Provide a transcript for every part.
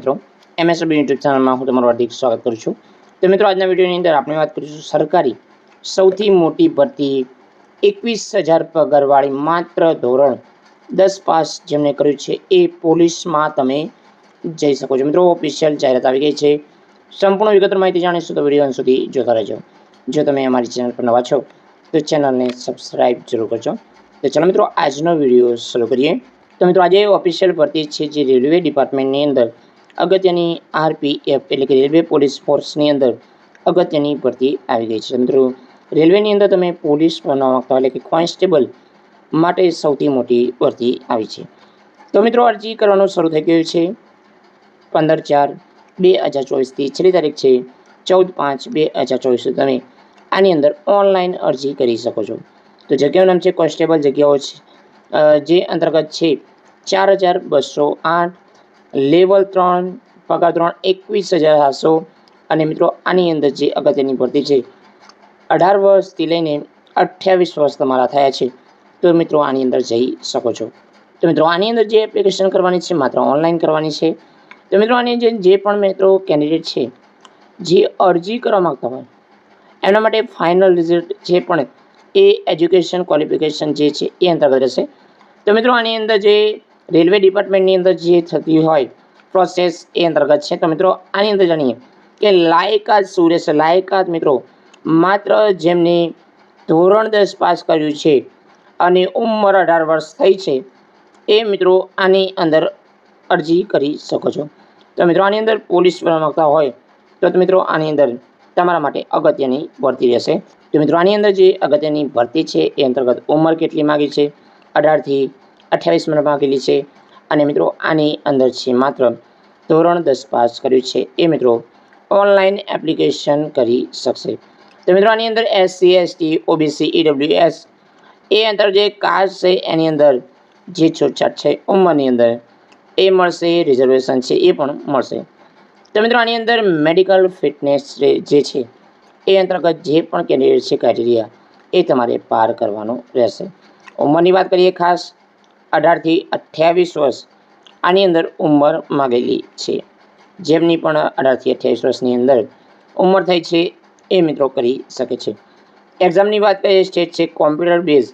મિત્રો MSB YouTube ચેનલમાં હું તમારું હાર્દિક સ્વાગત કરું છું. તો મિત્રો, આજના વિડીયોની અંદર આપણે વાત કરીશું સરકારી સૌથી મોટી ભરતી એકવીસ હજાર પગારવાળી માત્ર ધોરણ દસ પાસ જેમણે કર્યું છે એ પોલીસમાં તમે જઈ શકો છો. મિત્રો ઓફિશિયલ જાહેરાત આવી ગઈ છે. સંપૂર્ણ વિગતવાર માહિતી જાણીશું તો વીડિયો સુધી જોતા રહેજો. જો તમે અમારી ચેનલ પર નવા છો, તો ચેનલને સબસ્ક્રાઇબ જરૂર કરજો. તો ચાલો મિત્રો, આજનો વીડિયો શરૂ કરીએ. તો મિત્રો, આજે ઓફિશિયલ ભરતી છે જે રેલવે ડિપાર્ટમેન્ટની અંદર અગત્યની આરપીએફ એટલે કે રેલવે પોલીસ ફોર્સની અંદર અગત્યની ભરતી આવી ગઈ છે. મિત્રો, રેલવેની અંદર તમે પોલીસ બનવા માગતા એટલે કે કોન્સ્ટેબલ માટે સૌથી મોટી ભરતી આવી છે. તો મિત્રો, અરજી કરવાનું શરૂ થઈ ગયું છે. પંદર ચાર બે હજાર ચોવીસથી છેલ્લી તારીખ છે, ચૌદ પાંચ બે હજાર ચોવીસ તમે આની અંદર ઓનલાઈન અરજી કરી શકો છો. તો જગ્યાનું નામ છે કોન્સ્ટેબલ, જગ્યાઓ છે જે અંતર્ગત છે, ચાર હજાર બસો આઠ લેવલ ત્રણ, પગાર ધોરણ એકવીસ હજાર સાતસો અને મિત્રો, આની અંદર જે અગત્યની ભરતી છે, અઢાર વર્ષથી લઈને અઠ્યાવીસ વર્ષ તમારા થયા છે. તો મિત્રો, આની અંદર જઈ શકો છો. તો મિત્રો, આની અંદર જે એપ્લિકેશન કરવાની છે, માત્ર ઓનલાઈન કરવાની છે. તો મિત્રો, આની જે જે પણ મિત્રો કેન્ડિડેટ છે, જે અરજી કરવા માગતા હોય એના માટે ફાઇનલ રિઝલ્ટ જે પણ એ એજ્યુકેશન ક્વોલિફિકેશન જે છે, એ અંતર્ગત રહેશે. તો મિત્રો, આની અંદર જે રેલવે ડિપાર્ટમેન્ટની અંદર જે થતી હોય પ્રોસેસ એ અંતર્ગત છે. તો મિત્રો, આની અંદર જાણીએ કે લાયકાત શું રહેશે? લાયકાત મિત્રો, માત્ર જેમને ધોરણ દસ પાસ કર્યું છે અને ઉંમર અઢાર વર્ષ થઈ છે, એ મિત્રો આની અંદર અરજી કરી શકો છો. તો મિત્રો, આની અંદર પોલીસ બનવા હોય, તો મિત્રો આની અંદર તમારા માટે અગત્યની ભરતી રહેશે. તો મિત્રો, આની અંદર જે અગત્યની ભરતી છે, એ અંતર્ગત ઉંમર કેટલી માગી છે? અઢારથી અઠ્યાવીસ મિનિટ માગેલી છે. અને મિત્રો, આની અંદર છે માત્ર ધોરણ દસ પાસ કર્યું છે. એ મિત્રો, ઓનલાઈન એપ્લિકેશન કરી શકશે. તો મિત્રો, આની અંદર એસસી એસટી ઓબીસી ઈડબ્લ્યુએસ એ અંદર જે કાસ્ટ છે, એની અંદર જે છૂટછાટ છે, ઉંમરની અંદર એ મળશે રિઝર્વેશન છે, એ પણ મળશે. તો મિત્રો, આની અંદર મેડિકલ ફિટનેસ જે છે, એ અંતર્ગત જે પણ કેન્ડિડેટ છે ક્રાઇટેરિયા એ તમારે પાર કરવાનો રહેશે. ઉંમરની વાત કરીએ ખાસ અઢારથી અઠ્યાવીસ વર્ષ આની અંદર ઉંમર માગેલી છે. જેમની પણ અઢારથી અઠ્યાવીસ વર્ષની અંદર ઉંમર થઈ છે એ મિત્રો કરી શકે છે. એક્ઝામની વાત કરીએ સ્ટેટ છે કોમ્પ્યુટર બેઝ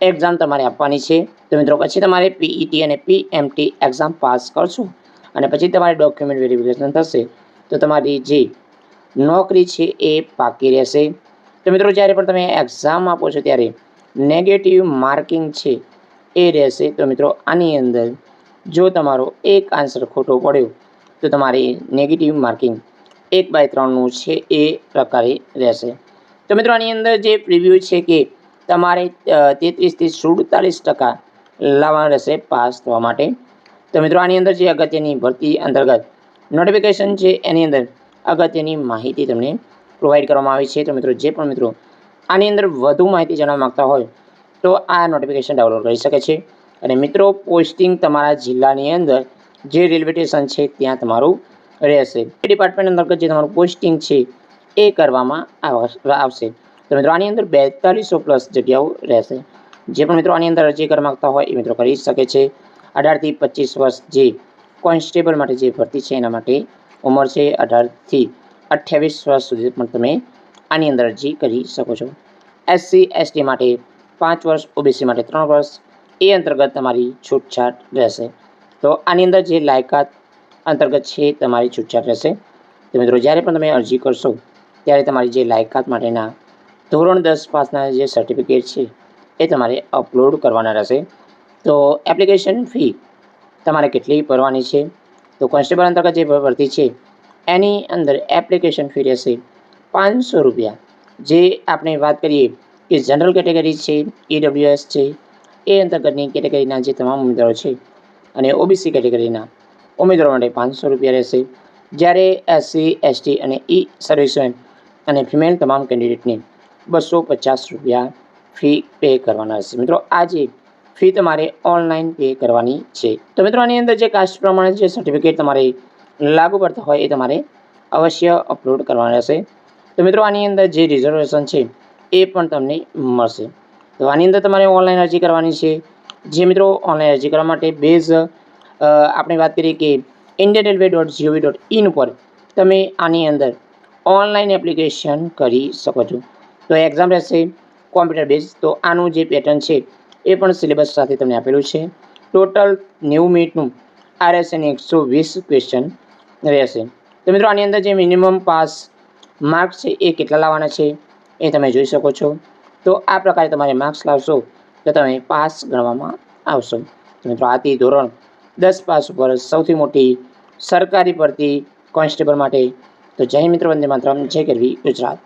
એક્ઝામ તમારે આપવાની છે. તો મિત્રો, પછી તમારે પીઈટી અને પીએમટી એક્ઝામ પાસ કરશો અને પછી તમારે ડોક્યુમેન્ટ વેરિફિકેશન થશે. તો તમારી જે નોકરી છે એ પાકી રહેશે. તો મિત્રો, જ્યારે પણ તમે એક્ઝામ આપો છો, ત્યારે નેગેટિવ માર્કિંગ છે એ રહેશે. તો મિત્રો, આની અંદર જો તમારો એક આન્સર ખોટો પડ્યો, તો તમારી નેગેટિવ માર્કિંગ એક બાય ત્રણનું છે એ પ્રકારે રહેશે. તો મિત્રો, આની અંદર જે પ્રિવ્યુ છે કે તમારે તેત્રીસથી સુડતાલીસ ટકા લાવવાના રહેશે પાસ થવા માટે. તો મિત્રો, આની અંદર જે અગત્યની ભરતી અંતર્ગત નોટિફિકેશન છે, એની અંદર અગત્યની માહિતી તમને પ્રોવાઈડ કરવામાં આવી છે. તો મિત્રો, જે પણ મિત્રો આની અંદર વધુ માહિતી જાણવા માગતા હોય તો આ નોટિફિકેશન ડાઉનલોડ કરી શકે છે. અને મિત્રો પોસ્ટિંગ તમારા જિલ્લાની અંદર જે રેલવે સ્ટેશન છે, ત્યાં તમારું રહેશે. ડિપાર્ટમેન્ટ અંતર્ગત જે તમારું પોસ્ટિંગ છે, એ કરવામાં આવ- આવશે. તો મિત્રો, આની અંદર બેતાલીસો પ્લસ જગ્યાઓ રહેશે. જે પણ મિત્રો આની અંદર અરજી કરવા માગતા હોય, એ મિત્રો કરી શકે છે. અઢારથી પચીસ વર્ષ જે કોન્સ્ટેબલ માટે જે ભરતી છે, એના માટે ઉંમર છે અઢારથી અઠ્યાવીસ વર્ષ સુધી પણ તમે આની અંદર અરજી કરી શકો છો. એસસી એસટી માટે પાંચ વર્ષ ઓબીસી માટે ત્રણ વર્ષ, એ અંતર્ગત તમારી છૂટછાટ રહેશે. તો આની અંદર જે લાયકાત અંતર્ગત છે તમારી છૂટછાટ રહેશે. તો મિત્રો, જ્યારે પણ તમે અરજી કરશો, ત્યારે તમારી જે લાયકાત માટેના ધોરણ દસ પાસના જે સર્ટિફિકેટ છે, એ તમારે અપલોડ કરવાના રહેશે. તો એપ્લિકેશન ફી તમારે કેટલી ભરવાની છે? તો કોન્સ્ટેબલ અંતર્ગત જે ભરતી છે, એની અંદર એપ્લિકેશન ફી રહેશે પાંચસો રૂપિયા. જે આપણે વાત કરીએ કે જનરલ કેટેગરી છે ઈડબ્લ્યુએસ છે, એ અંતર્ગતની કેટેગરીના જે તમામ ઉમેદવારો છે અને ઓબીસી કેટેગરીના ઉમેદવારો માટે પાંચસો રૂપિયા રહેશે. જ્યારે એસસી એસટી અને ઈ સર્વિસમેન અને ફિમેલ તમામ કેન્ડિડેટને બસો પચાસ રૂપિયા ફી પે કરવાના રહેશે. મિત્રો આ જે ફી તમારે ઓનલાઈન પે કરવાની છે. તો મિત્રો, આની અંદર જે કાસ્ટ પ્રમાણે જે સર્ટિફિકેટ તમારે લાગુ પડતા હોય એ તમારે અવશ્ય અપલોડ કરવાના રહેશે. તો મિત્રો, આની અંદર જે રિઝર્વેશન છે એ પણ તમને મળશે. તો આની અંદર તમારે ઓનલાઈન અરજી કરવાની છે. જે મિત્રો ઓનલાઈન અરજી કરવા માટે બેઝ આપણે વાત કરીએ કે Indian railway dot G O V dot in ઉપર તમે આની અંદર ઓનલાઈન એપ્લિકેશન કરી શકો છો. તો એક્ઝામ રહેશે કોમ્પ્યુટર બેઝ તો આનું જે પેટર્ન છે એ પણ સિલેબસ સાથે તમને આપેલું છે. ટોટલ નેવું મિનિટનું આરએસએન એકસો વીસ ક્વેશ્ચન રહેશે. તો મિત્રો આની અંદર જે મિનિમમ પાસ માર્ક્સ છે એ કેટલા લાવવાના છે? એ તમે જોઈ શકો છો. તો આ પ્રકારે તમારે માર્ક્સ લાવશો તો તમે પાસ ગણવામાં આવશો. મિત્રો, આથી ધોરણ દસ પાસ ઉપર સૌથી મોટી સરકારી ભરતી કોન્સ્ટેબલ માટે. તો જય મિત્ર, વંદે માતરમ. જય ગરવી ગુજરાત.